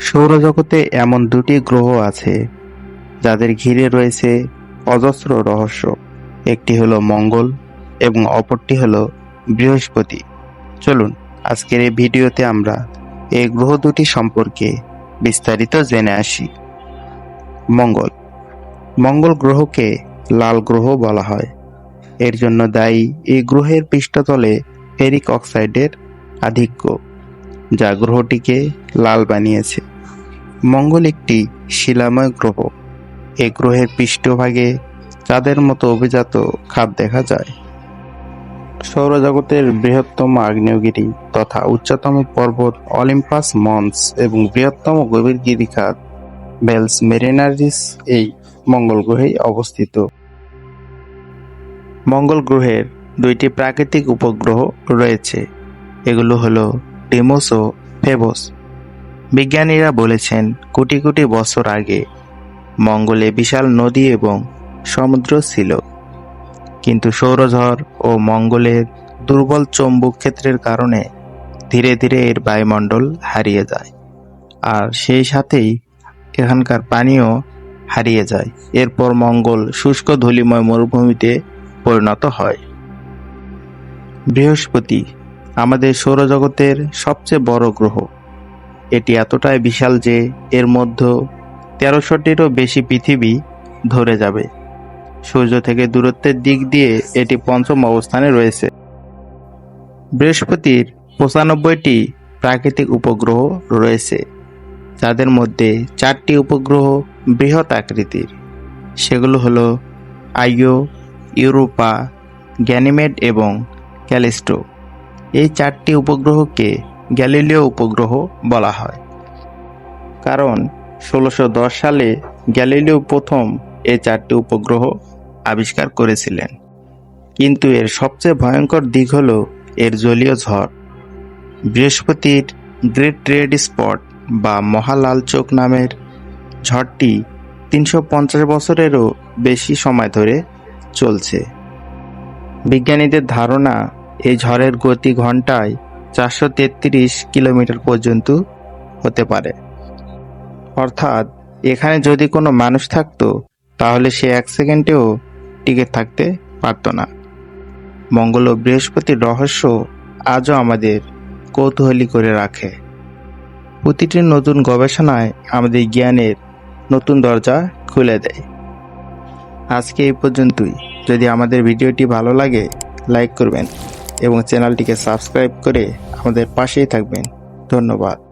সৌরজগতে এমন দুটি গ্রহ আছে, যাদের ঘিরে রয়েছে অজস্র রহস্য। একটি হলো মঙ্গল এবং অপরটি হলো বৃহস্পতি। চলুন, আজকের এই ভিডিওতে আমরা এই গ্রহ দুটি সম্পর্কে বিস্তারিত জেনে আসি। মঙ্গল। মঙ্গল গ্রহকে লাল গ্রহ বলা হয়। এর জন্য দায়ী এই গ্রহের পৃষ্ঠতলে ফেরিক অক্সাইডের আধিক্য, যা গ্রহটিকে লাল বানিয়েছে। মঙ্গল একটি শিলাময় গ্রহ। এ গ্রহের পৃষ্ঠভাগে চাঁদের মতো অভিজাত খাদ দেখা যায়। সৌরজগতের বৃহত্তম আগ্নেয়গিরি তথা উচ্চতম পর্বত অলিম্পাস মন্স এবং বৃহত্তম গভীর গিরিখাত বেলস মেরিনারিস এই মঙ্গল গ্রহেই অবস্থিত। মঙ্গল গ্রহের দুইটি প্রাকৃতিক উপগ্রহ রয়েছে। এগুলো হলো ডিমোস ও ফেবোস। বিজ্ঞানীরা বলেছেন, কোটি কোটি বছর আগে মঙ্গলে বিশাল নদী এবং সমুদ্র ছিল। কিন্তু সৌরঝড় ও মঙ্গলের দুর্বল চৌম্বক ক্ষেত্রের কারণে ধীরে ধীরে এর বায়ুমণ্ডল হারিয়ে যায়। আর সেই সাথেই এখানকার পানিও হারিয়ে যায়। এরপর মঙ্গল শুষ্ক ধূলিময় মরুভূমিতে পরিণত হয়। বৃহস্পতি আমাদের সৌরজগতের সবচেয়ে বড় গ্রহ। এটি এতটাই বিশাল যে এর মধ্যে তেরোশোটিরও বেশি পৃথিবী ধরে যাবে। সূর্য থেকে দূরত্বের দিক দিয়ে এটি পঞ্চম অবস্থানে রয়েছে। বৃহস্পতির পঁচানব্বইটি প্রাকৃতিক উপগ্রহ রয়েছে, যাদের মধ্যে চারটি উপগ্রহ বৃহৎ আকৃতির। সেগুলো হলো আইও, ইউরোপা, গ্যানিমেড এবং ক্যালিস্টো। এই চারটি উপগ্রহকে গ্যালিলিও উপগ্রহ বলা হয়। কারণ ষোলোশো সালে গ্যালিলিও প্রথম এ চারটি উপগ্রহ আবিষ্কার করেছিলেন। কিন্তু এর সবচেয়ে ভয়ঙ্কর দিক হল এর জলীয় ঝড়। বৃহস্পতির গ্রেট রেড স্পট বা মহালাল চোখ নামের ঝড়টি তিনশো পঞ্চাশ বছরেরও বেশি সময় ধরে চলছে। বিজ্ঞানীদের ধারণা এই ঝড়ের গতি ঘন্টায় চারশো তেত্রিশ কিলোমিটার পর্যন্ত হতে পারে। অর্থাৎ, এখানে যদি কোনো মানুষ থাকতো, তাহলে সে এক সেকেন্ডেও টিকে থাকতে পারত না। মঙ্গল ও বৃহস্পতির রহস্য আজও আমাদের কৌতূহলী করে রাখে। প্রতিটি নতুন গবেষণায় আমাদের জ্ঞানের নতুন দরজা খুলে দেয়। আজকে এই পর্যন্তই। যদি আমাদের ভিডিওটি ভালো লাগে, লাইক করবেন। এবং চ্যানেলটিকে সাবস্ক্রাইব করে আমাদের পাশেই থাকবেন। ধন্যবাদ।